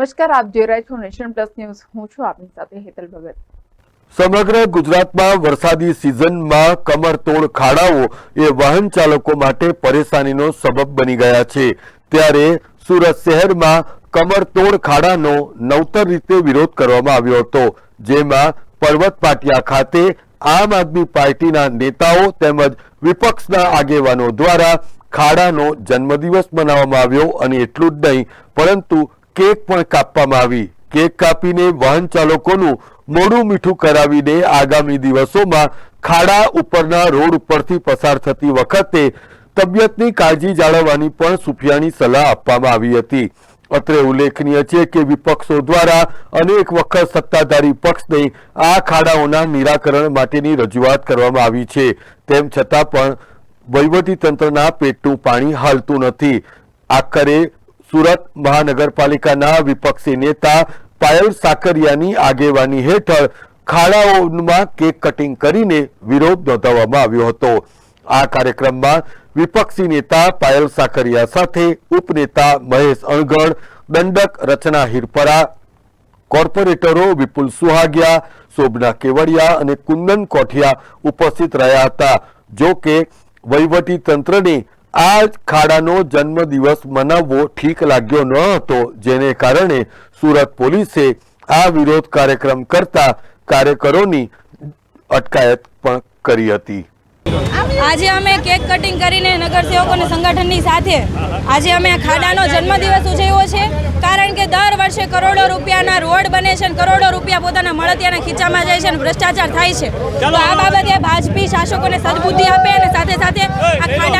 નમસ્કાર, આપ જોઈ રહ્યા છો નેશન પ્લસ ન્યૂઝ. હું છું આપની સાથે હેતલ ભગત. સમગ્ર ગુજરાતમાં વરસાદી સિઝનમાં કમરતોડ ખાડાઓ એ વાહન ચાલકો માટે પરેશાનીનો સબબ બની ગયા છે. ત્યારે સુરત શહેરમાં કમરતોડ ખાડાનો નવતર રીતે વિરોધ કરવામાં આવ્યો હતો, જેમાં પર્વત પાટિયા ખાતે આમ આદમી પાર્ટીના નેતાઓ તેમજ વિપક્ષના આગેવાનો દ્વારા ખાડાનો જન્મદિવસ મનાવવામાં આવ્યો, અને એટલું જ નહીં, પરંતુ કેક પણ કાપવામાં આવી. કેક કાપીને વાહન ચાલકોનું મોડું મીઠું કરાવીને આગામી દિવસોમાં ખાડા ઉપરના રોડ ઉપરથી પસાર થતી વખતે તબિયતની કાળજી જાળવવાની પણ સુફિયાની સલાહ આપવામાં આવી હતી. અત્રે ઉલ્લેખનીય છે કે વિપક્ષો દ્વારા અનેક વખત સત્તાધારી પક્ષને આ ખાડાઓના નિરાકરણ માટેની રજૂઆત કરવામાં આવી છે. તેમ છતાં પણ વહીવટી તંત્રના પેટનું પાણી હાલતું નથી. આખરે સુરત મહાનગરપાલિકાના વિપક્ષી નેતા પાયલ સાકરિયાની આગેવાની હેઠળ ખાડાઓમાં કેક કટિંગ કરીને વિરોધ નોંધાવવામાં આવ્યો હતો. આ કાર્યક્રમમાં વિપક્ષી નેતા પાયલ સાકરિયા સાથે ઉપનેતા મહેશ અણગઢ દંડક રચના હિરપરા, કોર્પોરેટરો વિપુલ સુહાગિયા, શોભના કેવડિયા અને કુંદન કોઠિયા ઉપસ્થિત રહ્યા હતા. જો કે વહીવટી તંત્રને આ ખાડાનો જન્મદિવસ મનાવવો ઠીક લાગ્યો ન હતો, જેને કારણે સુરત પોલીસે આ વિરોધ કાર્યક્રમ કરતા કાર્યકરોની અટકાયત પણ કરી હતી. આજે અમે કેક કટિંગ કરીને નગરસેવકોના સંગઠનની સાથે આજે અમે ખાડાનો જન્મદિવસ ઉજવ્યો છે, કારણ કે દર વર્ષે કરોડો રૂપિયાના રોડ બને છે કરોડો રૂપિયા પોતાના મળતિયાના ખીચામાં જાય છે અને ભ્રષ્ટાચાર થાય છે. તો આ બાબતે ભાજપી શાસકોને સદબુદ્ધિ આપે અને સાથે સાથે આ ખાડાનો